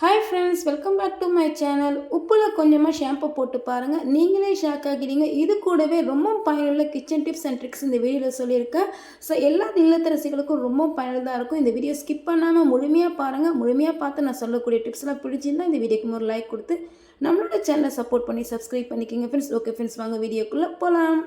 Hi friends welcome back to my channel உப்பில் கொஞ்சமாக shampoo போட்டு பாருங்கள் நீங்களே ஷாக் ஆகிறீங்க இது கூடவே ரொம்ப பயனுள்ள கிச்சன் டிப்ஸ் அண்ட் ட்ரிக்ஸ் இந்த வீடியோவில் சொல்லியிருக்கேன். ஸோ எல்லா இல்லத்தரசிகளுக்கும் ரொம்ப பயனுள்ளதாக இருக்கும். இந்த வீடியோ ஸ்கிப் பண்ணாமல் முழுமையாக பாருங்கள் முழுமையாக பார்த்து நான் சொல்லக்கூடிய டிப்ஸ்லாம் பிடிச்சிருந்தால் இந்த வீடியோக்கு ஒரு லைக் கொடுத்து நம்மளோட சேனலை சப்போர்ட் பண்ணி சப்ஸ்கிரைப் பண்ணிக்கோங்க ஃப்ரெண்ட்ஸ் ஓகே ஃப்ரெண்ட்ஸ் வாங்க வீடியோக்குள்ளே போகலாம்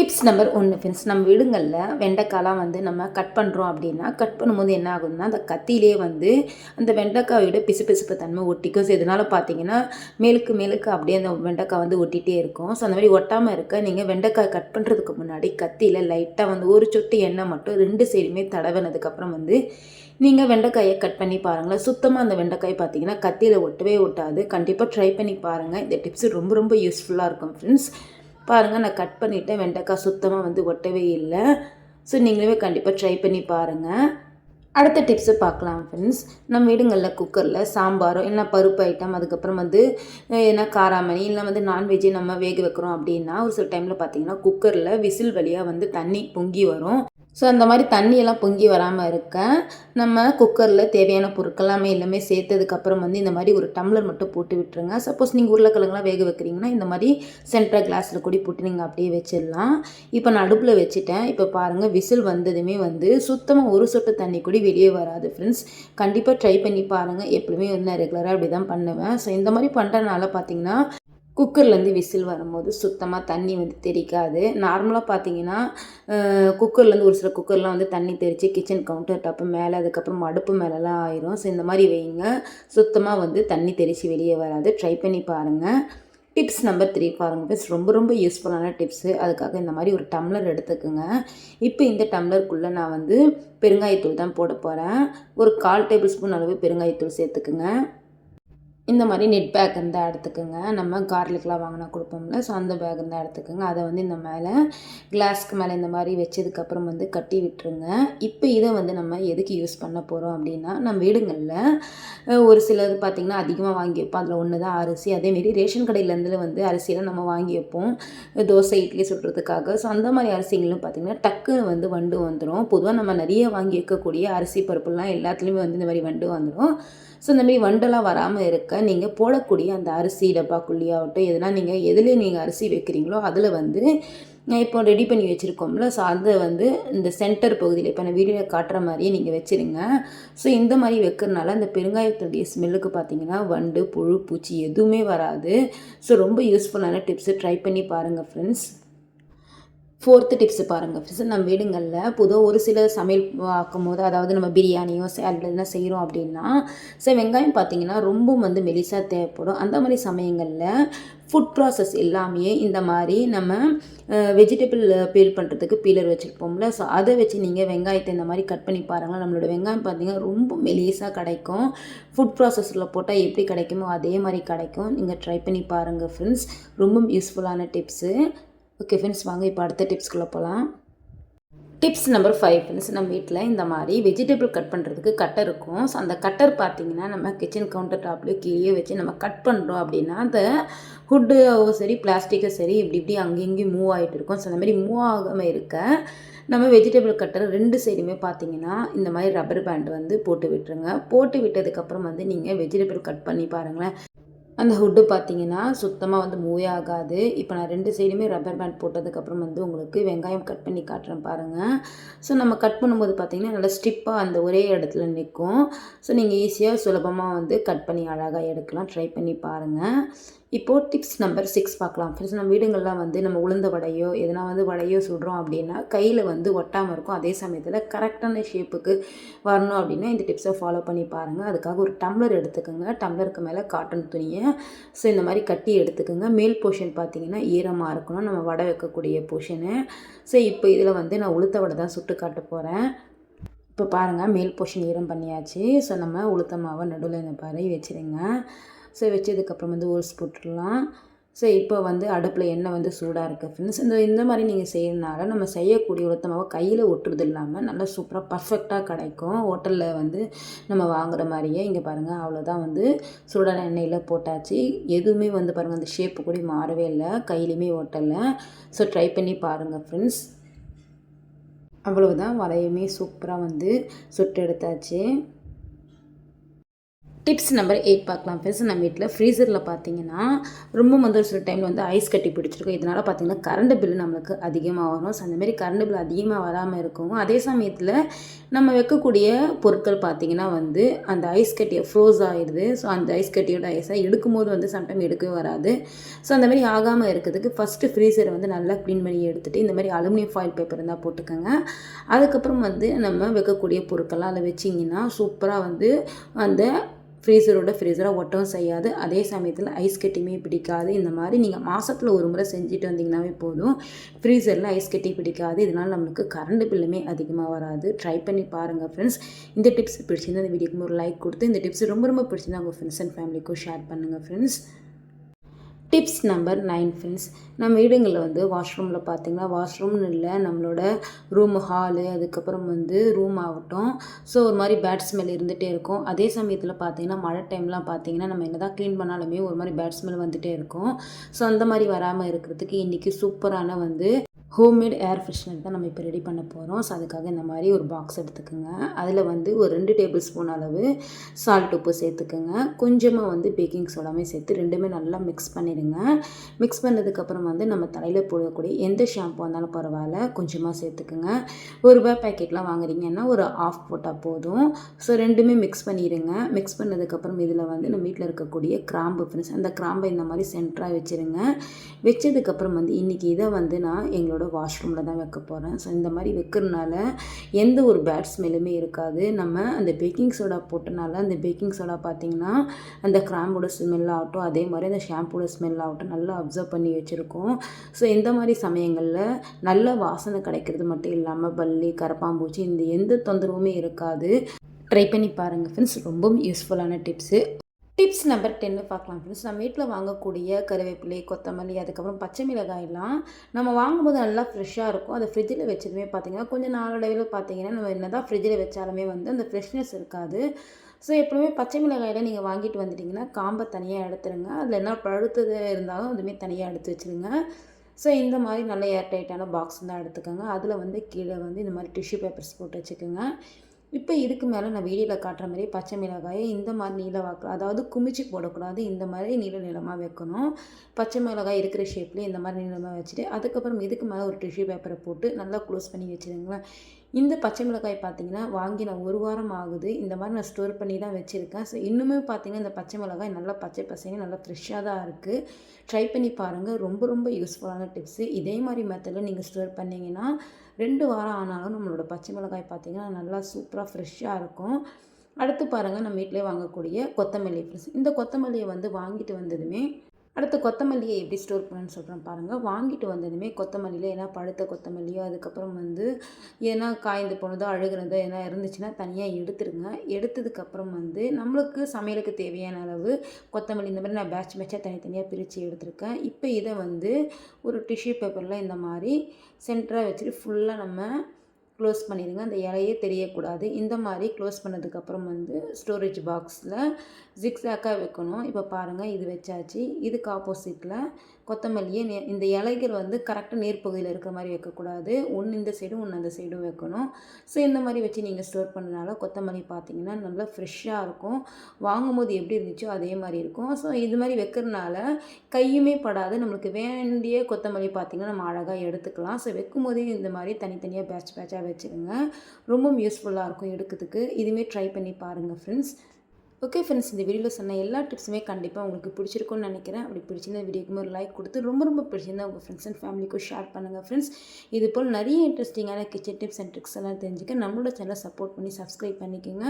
டிப்ஸ் நம்பர் ஒன்று ஃப்ரெண்ட்ஸ் நம்ம வீடுங்களில் வெண்டைக்காய்லாம் வந்து நம்ம கட் பண்ணுறோம் அப்படின்னா கட் பண்ணும்போது என்ன ஆகுதுன்னா அந்த கத்தியிலே வந்து அந்த வெண்டைக்காயோட பிசுபிசுப்பு தன்மை ஒட்டிக்கும். ஸோ இதனால் பார்த்தீங்கன்னா மேலுக்கு மேலுக்கு அப்படியே அந்த வெண்டைக்காய் வந்து ஒட்டிகிட்டே இருக்கும். ஸோ அந்த மாதிரி ஒட்டாமல் இருக்க நீங்கள் வெண்டைக்காய் கட் பண்ணுறதுக்கு முன்னாடி கத்தியில் லைட்டாக வந்து ஒரு சொட்டு எண்ணெய் மட்டும் ரெண்டு சைடுமே தடவினதுக்கப்புறம் வந்து நீங்கள் வெண்டைக்காயை கட் பண்ணி பாருங்களேன். சுத்தமாக அந்த வெண்டைக்காய் பார்த்தீங்கன்னா கத்தியில் ஒட்டவே ஒட்டாது. கண்டிப்பாக ட்ரை பண்ணி பாருங்கள் இந்த டிப்ஸ் ரொம்ப ரொம்ப யூஸ்ஃபுல்லாக இருக்கும் ஃப்ரெண்ட்ஸ் பாருங்கள் நான் கட் பண்ணிவிட்டேன் வெண்டைக்காய் சுத்தமாக வந்து ஒட்டவே இல்லை. ஸோ நீங்களே கண்டிப்பாக ட்ரை பண்ணி பாருங்கள் அடுத்த டிப்ஸு பார்க்கலாம் ஃப்ரெண்ட்ஸ் நம்ம வீடுங்களில் குக்கரில் சாம்பாரோ இல்லை பருப்பு ஐட்டம் அதுக்கப்புறம் வந்து ஏன்னா காராமணி இல்லை வந்து நான்வெஜ்ஜே நம்ம வேக வைக்கிறோம் அப்படின்னா ஒரு சில டைமில் பார்த்தீங்கன்னா குக்கரில் விசில் வழியாக வந்து தண்ணி பொங்கி வரும். ஸோ அந்த மாதிரி தண்ணியெல்லாம் பொங்கி வராமல் இருக்க நம்ம குக்கரில் தேவையான பொருட்கள்லாமே எல்லாமே எல்லாமே சேர்த்ததுக்கப்புறம் வந்து இந்த மாதிரி ஒரு டம்ளர் மட்டும் போட்டு விட்டுருங்க. சப்போஸ் நீங்கள் உருளைக்கிழங்குலாம் வேக வைக்கிறீங்கன்னா இந்த மாதிரி சென்ட்ரல் கிளாஸில் கூட போட்டு நீங்கள் அப்படியே வச்சிடலாம். இப்போ நான் அடுப்பில் வச்சுட்டேன். இப்போ பாருங்கள் விசில் வந்ததுமே வந்து சுத்தமாக ஒரு சொட்டு தண்ணி கூட வெளியே வராது ஃப்ரெண்ட்ஸ் கண்டிப்பாக ட்ரை பண்ணி பாருங்கள் எப்பவுமே வந்து நான் ரெகுலராக அப்படி தான் பண்ணுவேன். ஸோ இந்த மாதிரி பண்ணுறதுனால பார்த்தீங்கன்னா குக்கர்லேருந்து விசில் வரும்போது சுத்தமாக தண்ணி வந்து தெரிக்காது நார்மலாக பார்த்தீங்கன்னா குக்கர்லேருந்து ஒரு சில குக்கர்லாம் வந்து தண்ணி தெரித்து கிச்சன் கவுண்டர் டாப்பு மேலே அதுக்கப்புறம் அடுப்பு மேலெலாம் ஆயிரும். ஸோ இந்த மாதிரி வைங்க. சுத்தமாக வந்து தண்ணி தெரித்து வெளியே வராது. ட்ரை பண்ணி பாருங்கள் டிப்ஸ் நம்பர் த்ரீ பாருங்கள் ஃப்ரெண்ட்ஸ் ரொம்ப ரொம்ப யூஸ்ஃபுல்லான டிப்ஸு அதுக்காக இந்த மாதிரி ஒரு டம்ளர் எடுத்துக்கோங்க. இப்போ இந்த டம்ளருக்குள்ளே நான் வந்து பெருங்காயத்தூள் தான் போட போகிறேன் ஒரு கால் டேபிள் ஸ்பூன் அளவு பெருங்காயத்தூள் சேர்த்துக்குங்க. இந்த மாதிரி நெட் பேக் இருந்தால் எடுத்துக்கோங்க. நம்ம கார்லிக்லாம் வாங்கினா கொடுப்போம்ல. ஸோ அந்த பேக் இருந்தால் எடுத்துக்கோங்க. அதை வந்து இந்த மேலே கிளாஸ்க்கு மேலே இந்த மாதிரி வச்சதுக்கப்புறம் வந்து கட்டி விட்டுருங்க. இப்போ இதை வந்து நம்ம எதுக்கு யூஸ் பண்ண போகிறோம் அப்படின்னா நம்ம வீடுங்களில் ஒரு சிலது பார்த்திங்கன்னா அதிகமாக வாங்கி வைப்போம். அதில் ஒன்று தான் அரிசி. அதேமாரி ரேஷன் கடையிலேருந்து வந்து அரிசியெல்லாம் நம்ம வாங்கி வைப்போம். தோசை இட்லி சுடுறதுக்காக. ஸோ அந்த மாதிரி அரிசிகளும் பார்த்திங்கன்னா டக்குன்னு வந்து வண்டு வந்துடும் பொதுவாக நம்ம நிறைய வாங்கி வைக்கக்கூடிய அரிசி பருப்புலாம் எல்லாத்துலேயுமே வந்து இந்த மாதிரி வண்டு வந்துடும் ஸோ இந்த மாதிரி வண்டெல்லாம் வராமல் இருக்க நீங்கள் போடக்கூடிய அந்த அரிசி டப்பாக்குள்ளியாகட்டும் எதுனா நீங்கள் எதில் நீங்கள் அரிசி வைக்கிறீங்களோ அதில் வந்து இப்போ ரெடி பண்ணி வச்சுருக்கோம்ல. ஸோ அதை வந்து இந்த சென்டர் பகுதியில் இப்போ நான் வீடியோவில் காட்டுற மாதிரியே நீங்கள் வச்சுருங்க. ஸோ இந்த மாதிரி வைக்கிறனால அந்த பெருங்காயத்துடைய ஸ்மெல்லுக்கு பார்த்தீங்கன்னா வண்டு புழு பூச்சி எதுவுமே வராது. ஸோ ரொம்ப யூஸ்ஃபுல்லான டிப்ஸு ட்ரை பண்ணி பாருங்கள் ஃப்ரெண்ட்ஸ் ஃபோர்த்து டிப்ஸ் பாருங்கள் ஃப்ரெண்ட்ஸ் நம்ம வீடுங்களில் பொதுவாக ஒரு சில சமையல் ஆக்கும் போது அதாவது நம்ம பிரியாணியோ சேலட்னா செய்கிறோம் அப்படின்னா ஸோ வெங்காயம் பார்த்திங்கன்னா ரொம்ப வந்து மெலிசாக தேவைப்படும். அந்த மாதிரி சமயங்களில் ஃபுட் ப்ராசஸ் எல்லாமே இந்த மாதிரி நம்ம வெஜிடபிள் பீல் பண்ணுறதுக்கு பீலர் வச்சுருப்போம்ல. ஸோ அதை வச்சு நீங்கள் வெங்காயத்தை இந்த மாதிரி கட் பண்ணி பாருங்கள் நம்மளோட வெங்காயம் பார்த்திங்கன்னா ரொம்ப மெலிசாக கிடைக்கும். ஃபுட் ப்ராசஸில் போட்டால் எப்படி கிடைக்குமோ அதே மாதிரி கிடைக்கும். நீங்கள் ட்ரை பண்ணி பாருங்கள் ஃப்ரெண்ட்ஸ் ரொம்ப யூஸ்ஃபுல்லான டிப்ஸு ஓகே ஃப்ரெண்ட்ஸ் வாங்க இப்போ அடுத்த டிப்ஸ்குள்ளே போகலாம் டிப்ஸ் நம்பர் ஃபைவ் ஃப்ரெண்ட்ஸ் நம்ம வீட்டில் இந்த மாதிரி வெஜிடபிள் கட் பண்ணுறதுக்கு கட்டர் இருக்கும். ஸோ அந்த கட்டர் பார்த்திங்கன்னா நம்ம கிச்சன் கவுண்டர் டாப்லேயோ கீழே வச்சு நம்ம கட் பண்ணுறோம் அப்படின்னா அந்த ஹுட்டோ சரி பிளாஸ்டிக்கோ சரி இப்படி இப்படி அங்கேயும் இங்கேயும் மூவ் ஆகிட்டு இருக்கும். ஸோ அந்த மாதிரி மூவ் ஆகாமல் இருக்க நம்ம வெஜிடபிள் கட்டர் ரெண்டு சைடுமே பார்த்தீங்கன்னா இந்த மாதிரி ரப்பர் பேண்ட் வந்து போட்டு விட்டுருங்க. போட்டு விட்டதுக்கப்புறம் வந்து நீங்கள் வெஜிடபிள் கட் பண்ணி பாருங்களேன். அந்த ஹுட்டு பார்த்தீங்கன்னா சுத்தமாக வந்து மூவே ஆகாது. இப்போ நான் ரெண்டு சைடுமே ரப்பர் பேண்ட் போட்டதுக்கப்புறம் வந்து உங்களுக்கு வெங்காயம் கட் பண்ணி காட்டுறேன் பாருங்கள் ஸோ நம்ம கட் பண்ணும்போது பார்த்தீங்கன்னா நல்லா ஸ்டிப்பாக அந்த ஒரே இடத்துல நிற்கும். ஸோ நீங்கள் ஈஸியாக சுலபமாக வந்து கட் பண்ணி அழகாக எடுக்கலாம். ட்ரை பண்ணி பாருங்கள் இப்போது டிப்ஸ் நம்பர் சிக்ஸ் பார்க்கலாம். ஃப்ரெண்ட்ஸ் நம்ம வீடுங்கள்லாம் வந்து நம்ம உளுந்த வடையோ எதனா வந்து வடையோ சுடுறோம் அப்படின்னா கையில் வந்து ஒட்டாமல் இருக்கும். அதே சமயத்தில் கரெக்டான ஷேப்புக்கு வரணும் அப்படின்னா இந்த டிப்ஸை ஃபாலோ பண்ணி பாருங்கள் அதுக்காக ஒரு டம்ளர் எடுத்துக்கோங்க. டம்ளருக்கு மேலே காட்டன் துணியை. ஸோ இந்த மாதிரி கட்டி எடுத்துக்கோங்க. மேல் போர்ஷன் பார்த்தீங்கன்னா ஈரமாக இருக்கணும். நம்ம வடை வைக்கக்கூடிய போர்ஷனு ஸோ இப்போ இதில் வந்து நான் உளுத்த வடை தான் சுட்டு காட்ட போகிறேன் இப்போ பாருங்கள் மேல் போர்ஷன் ஈரம் பண்ணியாச்சு. ஸோ நம்ம உளுத்த மாவை நடுவில் இந்த பாறை வச்சுருங்க. ஸோ வச்சதுக்கப்புறம் வந்து ஓல்ஸ் போட்டுடலாம். ஸோ இப்போ வந்து அடுப்பில் எண்ணெய் வந்து சூடாக இருக்குது ஃப்ரெண்ட்ஸ் இந்த இந்த மாதிரி நீங்கள் செய்யறதுனால நம்ம செய்யக்கூடிய உளுத்தமாவை கையில் ஒட்டுறது இல்லாமல் நல்லா சூப்பராக பர்ஃபெக்டாக கிடைக்கும். ஹோட்டலில் வந்து நம்ம வாங்குற மாதிரியே இங்கே பாருங்கள் அவ்வளோதான் வந்து சூடான எண்ணெயில் போட்டாச்சு. எதுவுமே வந்து பாருங்கள் அந்த ஷேப்பு கூட மாறவே இல்லை கையிலையுமே ஒட்டலை. ஸோ ட்ரை பண்ணி பாருங்கள் ஃப்ரெண்ட்ஸ் அவ்வளவுதான் வலையுமே சூப்பராக வந்து சுட்டு எடுத்தாச்சு. டிப்ஸ் நம்பர் எயிட் பார்க்கலாம். ஃப்ரெண்ட்ஸ் நம்ம வீட்டில் ஃப்ரீசரில் பார்த்தீங்கன்னா ரொம்ப வந்து ஒரு சில டைமில் வந்து ஐஸ் கட்டி பிடிச்சிருக்கும். இதனால் பார்த்தீங்கன்னா கரண்ட் பில் நம்மளுக்கு அதிகமாக வரும். ஸோ அந்தமாரி கரண்ட் பில் அதிகமாக வராமல் இருக்கும் அதே சமயத்தில் நம்ம வைக்கக்கூடிய பொருட்கள் பார்த்திங்கன்னா வந்து அந்த ஐஸ் கட்டியை ஃப்ரோஸ் ஆகிடுது ஸோ அந்த ஐஸ் கட்டியோட ஐஸை எடுக்கும்போது வந்து சம்டைம் எடுக்கவே வராது. ஸோ அந்த மாதிரி ஆகாமல் இருக்கிறதுக்கு ஃபஸ்ட்டு ஃப்ரீசரை வந்து நல்லா க்ளீன் பண்ணி எடுத்துகிட்டு இந்த மாதிரி அலுமினியம் ஃபாயில் பேப்பர் இருந்தால் போட்டுக்கோங்க. அதுக்கப்புறம் வந்து நம்ம வைக்கக்கூடிய பொருட்கள்லாம் அதில் வச்சிங்கன்னா சூப்பராக வந்து அந்த ஃப்ரீசரோட ஃப்ரீசராக ஒட்டவும் செய்யாது. அதே சமயத்தில் ஐஸ் கட்டியுமே பிடிக்காது. இந்த மாதிரி நீங்கள் மாதத்தில் ஒரு முறை செஞ்சுட்டு வந்தீங்கன்னாவே போதும். ஃப்ரீசரில் ஐஸ் கட்டி பிடிக்காது. இதனால் நம்மளுக்கு கரண்ட் பில்லுமே அதிகமாக வராது. ட்ரை பண்ணி பாருங்கள் ஃப்ரெண்ட்ஸ் இந்த டிப்ஸ் பிடிச்சிருந்தா இந்த வீடியோக்கு ஒரு லைக் கொடுத்து இந்த டிப்ஸ் ரொம்ப ரொம்ப பிடிச்சிருந்தா உங்கள் ஃப்ரெண்ட்ஸ் அண்ட் ஃபேமிலிக்கும் ஷேர் பண்ணுங்கள் friends tips number nine friends நம்ம வீடுங்களில் வந்து வாஷ்ரூமில் பார்த்திங்கன்னா வாஷ்ரூம்னு இல்லை நம்மளோட ரூம் ஹாலு அதுக்கப்புறம் வந்து ரூம் ஆகட்டும். ஸோ ஒரு மாதிரி பேட் ஸ்மெல் இருந்துகிட்டே இருக்கும். அதே சமயத்தில் பார்த்திங்கன்னா மழை டைம்லாம் பார்த்திங்கன்னா நம்ம என்ன தான் க்ளீன் பண்ணாலுமே ஒரு மாதிரி பேட் ஸ்மெல் வந்துகிட்டே இருக்கும். ஸோ அந்த மாதிரி வராமல் இருக்கிறதுக்கு இன்றைக்கி சூப்பரான வந்து ஹோம்மேட் ஏர் ஃப்ரெஷ்னர் தான் நம்ம இப்போ ரெடி பண்ண போகிறோம். ஸோ அதுக்காக இந்த மாதிரி ஒரு பாக்ஸ் எடுத்துக்கோங்க. அதில் வந்து ஒரு ரெண்டு டேபிள் ஸ்பூன் அளவு சால்ட் உப்பு சேர்த்துக்கோங்க. கொஞ்சமாக வந்து பேக்கிங் சோடாமே சேர்த்து ரெண்டுமே நல்லா மிக்ஸ் பண்ணிடுங்க. மிக்ஸ் பண்ணதுக்கப்புறம் வந்து நம்ம தலையில் போடக்கூடிய எந்த ஷாம்பு வந்தாலும் பரவாயில்ல கொஞ்சமாக சேர்த்துக்குங்க. ஒரு ரூபாய் பேக்கெட்லாம் வாங்குறீங்கன்னா ஒரு ஆஃப் போட்டால் போதும். ஸோ ரெண்டுமே மிக்ஸ் பண்ணிடுங்க. மிக்ஸ் பண்ணதுக்கப்புறம் இதில் வந்து நம்ம வீட்டில் இருக்கக்கூடிய கிராம்பு ஃப்ரெண்ட்ஸ் அந்த கிராம்பை இந்த மாதிரி சென்டராக வச்சுருங்க. வச்சதுக்கப்புறம் வந்து இன்றைக்கி இதை வந்து நான் எங்களோட வாஷ்ரூமில் தான் வைக்க போகிறேன் ஸோ இந்த மாதிரி வைக்கிறதுனால எந்த ஒரு பேட் ஸ்மெல்லுமே இருக்காது. நம்ம அந்த பேக்கிங் சோடா போட்டனால அந்த பேக்கிங் சோடா பார்த்திங்கன்னா அந்த கிராம்போட ஸ்மெல் ஆகட்டும் அதே மாதிரி அந்த ஷாம்போட ஸ்மெல் ஆகட்டும் நல்லா அப்சர்வ் பண்ணி வச்சுருக்கோம். ஸோ இந்த மாதிரி சமயங்களில் நல்ல வாசனை கிடைக்கிறது மட்டும் இல்லாமல் பல்லி கரப்பாம்பூச்சி இந்த எந்த தொந்தரவுமே இருக்காது. ட்ரை பண்ணி பாருங்கள் ஃப்ரெண்ட்ஸ் ரொம்பவும் யூஸ்ஃபுல்லான டிப்ஸு டிப்ஸ் நம்பர் டென்னு பார்க்கலாம் ஃப்ரெண்ட்ஸ் நம்ம வீட்டில் வாங்கக்கூடிய கருவேப்பிலை கொத்தமல்லி அதுக்கப்புறம் பச்சை மிளகாயெல்லாம் நம்ம வாங்கும்போது நல்லா ஃப்ரெஷ்ஷாக இருக்கும். அதை ஃப்ரிட்ஜில் வச்சதுமே பார்த்திங்கன்னா கொஞ்சம் நாளடைவில் பார்த்தீங்கன்னா நம்ம என்ன தான் ஃப்ரிட்ஜில் வச்சாலுமே வந்து அந்த ஃப்ரெஷ்னஸ் இருக்காது. ஸோ எப்பவுமே பச்சை மிளகாயில் நீங்கள் வாங்கிட்டு வந்துட்டிங்கன்னா காம்பை தனியாக எடுத்துருங்க. அதில் என்ன பழுத்தது இருந்தாலும் அதுவுமே தனியாக எடுத்து வச்சுருங்க. ஸோ இந்த மாதிரி நல்ல ஏர் டைட்டான பாக்ஸ் தான் எடுத்துக்கோங்க. அதில் வந்து கீழே வந்து இந்த மாதிரி டிஷ்யூ பேப்பர்ஸ் போட்டு வச்சுக்கோங்க. இப்போ இதுக்கு மேலே நான் வீடியோவில் காட்டுற மாதிரி பச்சை மிளகாயை இந்த மாதிரி நீல வாக்கில் அதாவது குமிச்சு போடக்கூடாது. இந்த மாதிரி நீள நீளமாக வைக்கணும். பச்சை மிளகாய் இருக்கிற ஷேப்லேயே இந்த மாதிரி நீளமாக வச்சுட்டு அதுக்கப்புறம் இதுக்கு மேலே ஒரு டிஷ்யூ பேப்பரை போட்டு நல்லா க்ளோஸ் பண்ணி வச்சுருங்களேன். இந்த பச்சை மிளகாய் பார்த்தீங்கன்னா வாங்கி நான் ஒரு வாரம் ஆகுது. இந்த மாதிரி நான் ஸ்டோர் பண்ணி தான் வச்சுருக்கேன். ஸோ இன்னுமே பார்த்தீங்கன்னா இந்த பச்சை மிளகாய் நல்லா பச்சை பசங்க நல்லா ஃப்ரெஷ்ஷாக தான் இருக்குது ட்ரை பண்ணி பாருங்கள் ரொம்ப ரொம்ப யூஸ்ஃபுல்லான டிப்ஸு இதே மாதிரி மெத்தடில் நீங்கள் ஸ்டோர் பண்ணிங்கன்னா ரெண்டு வாரம் ஆனாலும் நம்மளோட பச்சை மிளகாய் பார்த்திங்கன்னா நல்லா சூப்பராக ஃப்ரெஷ்ஷாக இருக்கும். அடுத்து பாருங்கள் நம்ம வீட்டிலே வாங்கக்கூடிய கொத்தமல்லி இந்த கொத்தமல்லியை வந்து வாங்கிட்டு வந்ததுமே அடுத்து கொத்தமல்லியை எப்படி ஸ்டோர் பண்ணணும்னு சொல்கிறேன் பாருங்கள் வாங்கிட்டு வந்ததுமே கொத்தமல்லியில் ஏன்னா பழுத்த கொத்தமல்லியோ அதுக்கப்புறம் வந்து ஏன்னா காய்ந்து போனதோ அழுகிறதோ எதனா இருந்துச்சுன்னா தனியாக எடுத்துருங்க. எடுத்ததுக்கப்புறம் வந்து நம்மளுக்கு சமையலுக்கு தேவையான அளவு கொத்தமல்லி இந்த மாதிரி நான் பேட்ச் பேட்சாக தனித்தனியாக பிரித்து எடுத்திருக்கேன். இப்போ இதை வந்து ஒரு டிஷ்யூ பேப்பரில் இந்த மாதிரி சென்டராக வச்சுட்டு ஃபுல்லாக நம்ம க்ளோஸ் பண்ணிடுங்க அந்த இலையே தெரியக்கூடாது. இந்த மாதிரி க்ளோஸ் பண்ணதுக்கப்புறம் வந்து ஸ்டோரேஜ் பாக்ஸில் ஜிக்ஸாக்காக வைக்கணும். இப்போ பாருங்கள் இது வச்சாச்சு. இதுக்கு ஆப்போசிட்டில் கொத்தமல்லியை நே இந்த இலைகள் வந்து கரெக்டாக நேர்பகுதியில் இருக்கிற மாதிரி வைக்கக்கூடாது. ஒன்று இந்த சைடும் ஒன்று அந்த சைடும் வைக்கணும். ஸோ இந்த மாதிரி வச்சு நீங்கள் ஸ்டோர் பண்ணனால கொத்தமல்லி பார்த்தீங்கன்னா நல்லா ஃப்ரெஷ்ஷாக இருக்கும். வாங்கும்போது எப்படி இருந்துச்சோ அதே மாதிரி இருக்கும். ஸோ இது மாதிரி வைக்கிறதுனால கையுமே படாது. நம்மளுக்கு வேண்டிய கொத்தமல்லி பார்த்திங்கன்னா நம்ம அழகாக எடுத்துக்கலாம். ஸோ வைக்கும் போதே இந்த மாதிரி தனித்தனியாக பேட்ச் பேட்சாக வச்சுருங்க. ரொம்பவும் யூஸ்ஃபுல்லாக இருக்கும் எடுக்கிறதுக்கு. இதுவுமே ட்ரை பண்ணி பாருங்கள் ஃப்ரெண்ட்ஸ் ஓகே ஃப்ரெண்ட்ஸ் இந்த வீடியோவில் சொன்ன எல்லா டிப்ஸுமே கண்டிப்பாக உங்களுக்கு பிடிச்சிருக்கும்னு நினைக்கிறேன். அப்படி பிடிச்சிருந்த வீடியோக்கு ஒரு லைக் கொடுத்து ரொம்ப ரொம்ப பிடிச்சிருந்தா உங்கள் ஃப்ரெண்ட்ஸ் அண்ட் ஃபேமிலிக்கும் ஷேர் பண்ணுங்கள் ஃப்ரெண்ட்ஸ் இது போல் நிறைய இன்ட்ரெஸ்டிங்கான கிச்சன் டிப்ஸ் அண்ட் ட்ரிக்ஸ் எல்லாம் தெரிஞ்சுக்க நம்மளோட சேனலை சப்போர்ட் பண்ணி சப்ஸ்கிரைப் பண்ணிக்கோங்க.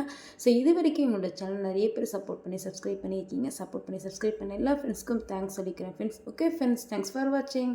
ஸோ இது வரைக்கும் என்னோட சேனல் நிறைய பேர் சப்போர்ட் பண்ணி சப்ஸ்கிரைப் பண்ணியிருக்கீங்க. சப்போர்ட் பண்ணி சப்ஸ்கிரைப் பண்ண எல்லா ஃப்ரெண்ட்ஸ்க்கும் தேங்க்ஸ் சொல்லிக்கிறேன் friends okay friends thanks for வாட்சிங்